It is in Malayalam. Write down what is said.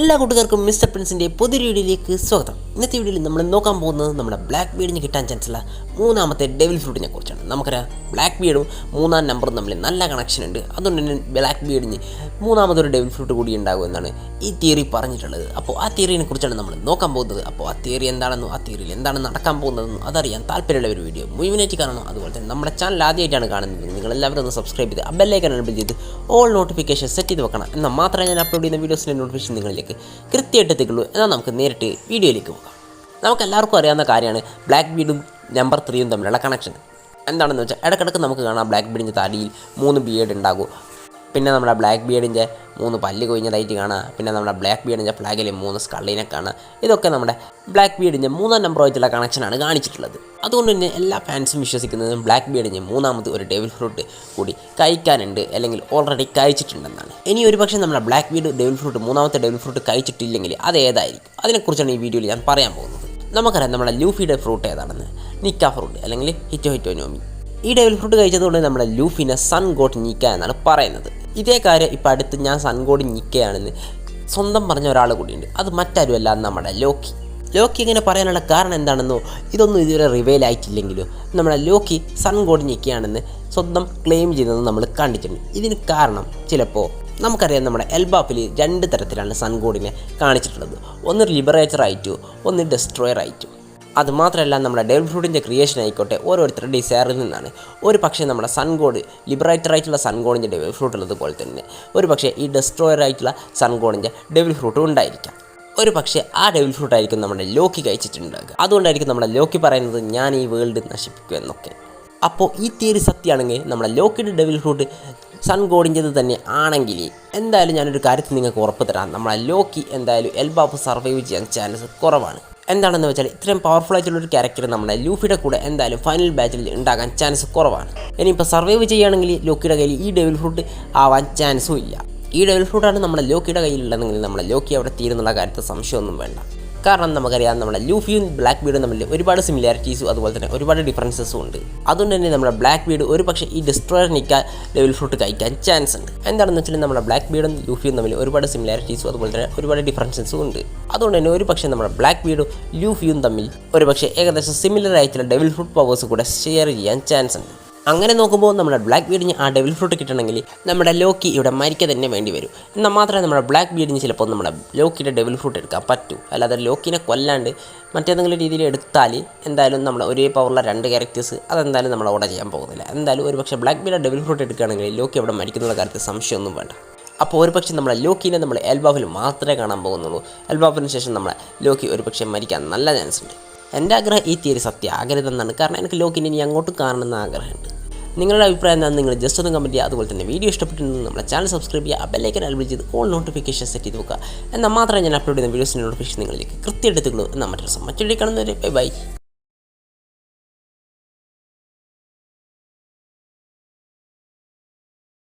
എല്ലാ കൂട്ടുകാർക്കും മിസ്റ്റർ പ്രിൻസിന്റെ പുതിയ വീഡിയോയിലേക്ക് സ്വാഗതം. ഇന്നത്തെ വീഡിയോയിൽ നമ്മൾ നോക്കാൻ പോകുന്നത് നമ്മുടെ ബ്ലാക്ക് ബീഡിന് കിട്ടാൻ ചാൻസ് ഉള്ള മൂന്നാമത്തെ ഡെവിൽ ഫ്രൂട്ടിനെ കുറിച്ചാണ്. നമുക്കറിയാം ബ്ലാക്ക് ബീഡും മൂന്നാം നമ്പറും തമ്മിൽ നല്ല കണക്ഷൻ ഉണ്ട്. അതുകൊണ്ട് തന്നെ ബ്ലാക്ക് ബീഡിന് മൂന്നാമതൊരു ഡെവിൽ ഫ്രൂട്ട് കൂടി ഉണ്ടാകും എന്നാണ് ഈ തിയറി പറഞ്ഞിട്ടുള്ളത്. അപ്പോൾ ആ തിയറിനെ കുറിച്ചാണ് നമ്മൾ നോക്കാൻ പോകുന്നത്. അപ്പോൾ ആ തിയറി എന്താണെന്നും ആ തിയറിയിൽ എന്താണ് നടക്കാൻ പോകുന്നതെന്നും അതറിയാൻ താല്പര്യമുള്ള ഒരു വീഡിയോ മുഴുവനായിട്ട് കാണണം. അതുപോലെ തന്നെ നമ്മുടെ ചാനൽ ആദ്യമായിട്ടാണ് കാണുന്നത്. നിങ്ങൾ എല്ലാവരും ഒന്ന് സബ്സ്ക്രൈബ് ചെയ്ത് ബെല്ലൈക്കൻ എനബിൾ ചെയ്ത് ഓൾ നോട്ടിഫിക്കേഷൻ സെറ്റ് ചെയ്ത് വെക്കണം. എന്നാൽ മാത്രമേ ഞാൻ അപ്ലോഡ് ചെയ്യുന്ന വീഡിയോസിന്റെ നോട്ടിഫിക്കേഷൻ നിങ്ങളിലേക്ക് കൃത്യമായിട്ട് എത്തിക്കുള്ളൂ എന്നാൽ നമുക്ക് നേരിട്ട് വീഡിയോയിലേക്ക് പോകാം. നമുക്ക് എല്ലാവർക്കും അറിയാവുന്ന കാര്യമാണ് ബ്ലാക്ക് ബീഡും നമ്പർ ത്രീയും തമ്മിലുള്ള കണക്ഷൻ എന്താണെന്ന് വെച്ചാൽ ഇടയ്ക്കിടയ്ക്ക് നമുക്ക് കാണാം ബ്ലാക്ക് ബീഡിന്റെ തടിയിൽ മൂന്ന് ബിയേഡ് ഉണ്ടാകും. പിന്നെ നമ്മുടെ ബ്ലാക്ക് ബിയഡിന്റെ മൂന്ന് പല്ല് കൊഴിഞ്ഞതായിട്ട് കാണാം. പിന്നെ നമ്മുടെ ബ്ലാക്ക് ബിയഡിന്റെ ഫ്ലാഗിൽ മൂന്ന് സ്കള്ളിനെ കാണാം. ഇതൊക്കെ നമ്മുടെ ബ്ലാക്ക് ബിയഡിന്റെ മൂന്നാം നമ്പർ നമ്പറുമായിട്ടുള്ള കണക്ഷനാണ് കാണിച്ചിട്ടുള്ളത്. അതുകൊണ്ട് തന്നെ എല്ലാ ഫാൻസും വിശ്വസിക്കുന്നതും ബ്ലാക്ക് ബിയഡിന്റെ മൂന്നാമത് ഒരു ഡെവിൽ ഫ്രൂട്ട് കൂടി കഴിക്കാനുണ്ട് അല്ലെങ്കിൽ ഓൾറെഡി കഴിച്ചിട്ടുണ്ടെന്നാണ്. ഇനി ഒരു പക്ഷേ നമ്മുടെ ബ്ലാക്ക് ബീഡ് ഡെവിൽ ഫ്രൂട്ട് മൂന്നാമത്തെ ഡെവിൽ ഫ്രൂട്ട് കഴിച്ചിട്ടില്ലെങ്കിൽ അത് ഏതായിരിക്കും? അതിനെക്കുറിച്ചാണ് ഈ വീഡിയോയിൽ ഞാൻ പറയാൻ പോകുന്നത്. നമുക്കറിയാം നമ്മുടെ ലൂഫിയുടെ ഫ്രൂട്ട് ഏതാണെന്ന്. നിക്ക ഫ്രൂട്ട് അല്ലെങ്കിൽ ഹിറ്റോ ഹിറ്റോ നോമി ഈ ഡെവിൽ ഫ്രൂട്ട് കഴിച്ചതുകൊണ്ട് നമ്മുടെ ലൂഫിനെ സൺ ഗോട്ട് നിക്ക എന്നാണ് പറയുന്നത്. ഇതേ കാര്യം ഇപ്പോൾ അടുത്ത് ഞാൻ സൺ ഗോഡ് നിക്കയാണെന്ന് സ്വന്തം പറഞ്ഞ ഒരാൾ കൂടിയുണ്ട്. അത് മറ്റാരുമല്ല നമ്മുടെ ലോക്കി. ലോക്കി ഇങ്ങനെ പറയാനുള്ള കാരണം എന്താണെന്നോ ഇതൊന്നും ഇതുവരെ റിവേൽ ആയിട്ടില്ലെങ്കിലും നമ്മുടെ ലോക്കി സൺ ഗോഡ് നിക്കയാണെന്ന് സ്വന്തം ക്ലെയിം ചെയ്യുന്നത് നമ്മൾ കണ്ടിട്ടുണ്ട്. ഇതിന് കാരണം ചിലപ്പോൾ നമുക്കറിയാം നമ്മുടെ എൽബാഫിൽ രണ്ട് തരത്തിലാണ് സൺ ഗോഡിനെ കാണിച്ചിട്ടുള്ളത്. ഒന്ന് ലിബറേറ്റർ ആയിട്ടു ഒന്ന് ഡെസ്ട്രോയർ ആയിട്ടും. അതുമാത്രമല്ല നമ്മുടെ ഡെവിൾ ഫ്രൂട്ടിന്റെ ക്രിയേഷൻ ആയിക്കോട്ടെ ഓരോരുത്തരുടെ ഡിസയറിൽ നിന്നാണ്. ഒരു പക്ഷേ നമ്മുടെ സൺ ഗോഡ് ലിബറേറ്റർ ആയിട്ടുള്ള സൺ ഗോഡിന്റെ ഡെവിൽ ഫ്രൂട്ട് ഉള്ളതുപോലെ തന്നെ. ഒരു പക്ഷേ ഈ ഡെസ്ട്രോയർ ആയിട്ടുള്ള സൺ ഗോഡിന്റെ ഡെവിൽ ഫ്രൂട്ട് ഉണ്ടായിരിക്കാം. ഒരു പക്ഷേ ആ ഡെവിൽ ഫ്രൂട്ട് ആയിരിക്കും നമ്മുടെ ലോക്കി കഴിച്ചിട്ടുണ്ടാകുക. അതുകൊണ്ടായിരിക്കും നമ്മുടെ ലോക്കി പറയുന്നത് ഞാൻ ഈ വേൾഡ് നശിപ്പിക്കും എന്നൊക്കെ. അപ്പോൾ ഈ തിയറി സത്യമാണെങ്കിൽ നമ്മുടെ ലോക്കിയുടെ ഡെവിൽ ഫ്രൂട്ട് സൺ ഗോഡിന്റെത് തന്നെ ആണെങ്കിൽ എന്തായാലും ഞാനൊരു കാര്യത്തിൽ നിങ്ങൾക്ക് ഉറപ്പ് തരാം. നമ്മളെ ലോക്കി എന്തായാലും എൽബാപ്പ് സർവൈവ് ചെയ്യാൻ ചാൻസ് കുറവാണ്. എന്താണെന്ന് വെച്ചാൽ ഇത്രയും പവർഫുൾ ആയിട്ടുള്ള ഒരു ക്യാരക്ടർ നമ്മുടെ ലൂഫിയുടെ കൂടെ എന്തായാലും ഫൈനൽ ബാറ്റിൽ ഉണ്ടാകാൻ ചാൻസ് കുറവാണ്. ഇനിയിപ്പോൾ സർവൈവ് ചെയ്യുകയാണെങ്കിൽ ലോക്കിയുടെ കയ്യിൽ ഈ ഡെവിൽ ഫ്രൂട്ട് ആവാൻ ചാൻസും ഇല്ല. ഈ ഡെവിൽ ഫ്രൂട്ടാണ് നമ്മുടെ ലോക്കിയുടെ കയ്യിലുള്ളതെങ്കിൽ നമ്മുടെ ലോക്കി അവിടെ തീരുന്നുള്ള കാര്യത്തിൽ സംശയമൊന്നും വേണ്ട. കാരണം നമുക്കറിയാം നമ്മുടെ ലൂഫിയും ബ്ലാക്ക് ബീഡും തമ്മിൽ ഒരുപാട് സിമിലാരിറ്റീസും അതുപോലെ തന്നെ ഒരുപാട് ഡിഫറൻസസും ഉണ്ട്. അതുകൊണ്ട് തന്നെ നമ്മുടെ ബ്ലാക്ക് ബീഡ് ഒരു പക്ഷേ ഈ ഡിസ്ട്രോയർ നിൽക്കാൻ ലെവൽ ഫ്രൂട്ട് കഴിക്കാൻ ചാൻസ് ഉണ്ട്. എന്താണെന്ന് വെച്ചാൽ നമ്മുടെ ബ്ലാക്ക് ബീഡും ലൂഫിയും തമ്മിൽ ഒരുപാട് സിമിലാരിറ്റീസും അതുപോലെ തന്നെ ഒരുപാട് ഡിഫറൻസസും ഉണ്ട്. അതുകൊണ്ട് തന്നെ ഒരു പക്ഷേ നമ്മുടെ ബ്ലാക്ക് ബീഡും ലൂഫിയും തമ്മിൽ ഒരു പക്ഷേ ഏകദേശം സിമിലർ ആയിട്ടുള്ള ഡെവിൽ ഫ്രൂട്ട് പവേഴ്സ് കൂടെ ഷെയർ ചെയ്യാൻ ചാൻസ് ഉണ്ട്. അങ്ങനെ നോക്കുമ്പോൾ നമ്മുടെ ബ്ലാക്ക് ബീഡിന് ആ ഡെവിൽ ഫ്രൂട്ട് കിട്ടണമെങ്കിൽ നമ്മുടെ ലോക്കി ഇവിടെ മരിക്കുക തന്നെ വേണ്ടി വരും. എന്നാൽ മാത്രമേ നമ്മുടെ ബ്ലാക്ക് ബീഡിന് ചിലപ്പോൾ നമ്മുടെ ലോക്കിയുടെ ഡെവിൽ ഫ്രൂട്ട് എടുക്കാൻ പറ്റൂ. അല്ലാതെ ലോക്കിനെ കൊല്ലാണ്ട് മറ്റേതെങ്കിലും രീതിയിൽ എടുത്താൽ എന്തായാലും നമ്മുടെ ഒരേ പവറുള്ള രണ്ട് ക്യാരക്ടേഴ്സ് അതെന്തായാലും നമ്മൾ അവിടെ ചെയ്യാൻ പോകുന്നില്ല. എന്തായാലും ഒരു പക്ഷേ ബ്ലാക്ക് ബീഡ് ഡെവിൽ ഫ്രൂട്ട് എടുക്കുകയാണെങ്കിൽ ലോക്കി അവിടെ മരിക്കുന്ന കാര്യത്തിൽ സംശയമൊന്നും വേണ്ട. അപ്പോൾ ഒരു പക്ഷേ നമ്മളെ ലോക്കിനെ നമ്മൾ എൽബാഫിൽ മാത്രമേ കാണാൻ പോകുന്നുള്ളൂ. എൽബാഫിന് ശേഷം നമ്മളെ ലോക്കി ഒരു പക്ഷേ മരിക്കാൻ നല്ല ചാൻസ് ഉണ്ട്. എന്റെ ആഗ്രഹം ഈ തിയറി സത്യം ആകരുതെന്നാണ് കാരണം എനിക്ക് ലോക്കിനെ ഇനി അങ്ങോട്ട് കാണണമെന്ന് ആഗ്രഹമുണ്ട്. നിങ്ങളുടെ അഭിപ്രായം എന്താണ്? നിങ്ങൾ ജസ്റ്റ് ഒന്ന് കമന്റ് ചെയ്യുക. അതുപോലെ തന്നെ വീഡിയോ ഇഷ്ടപ്പെട്ടിട്ടുണ്ടെങ്കിൽ നമ്മുടെ ചാനൽ സബ്സ്ക്രൈബ് ചെയ്യുക. ബെല്ലൈക്കൻ അൽബിൾ ചെയ്ത് ഓൾ നോട്ടിഫിക്കേഷൻ സെറ്റ് ചെയ്ത് വെക്കുക. എന്നാൽ മാത്രമേ ഞാൻ അപ്ലോഡ് ചെയ്യുന്ന വീഡിയോസിന്റെ നോട്ടിഫിക്കേഷൻ നിങ്ങളിലേക്ക് കൃത്യമായിട്ട് എത്തുള്ളൂ എന്നാൽ മറ്റൊരു മറ്റൊരു കാണുന്നവരെ ബൈ ബൈ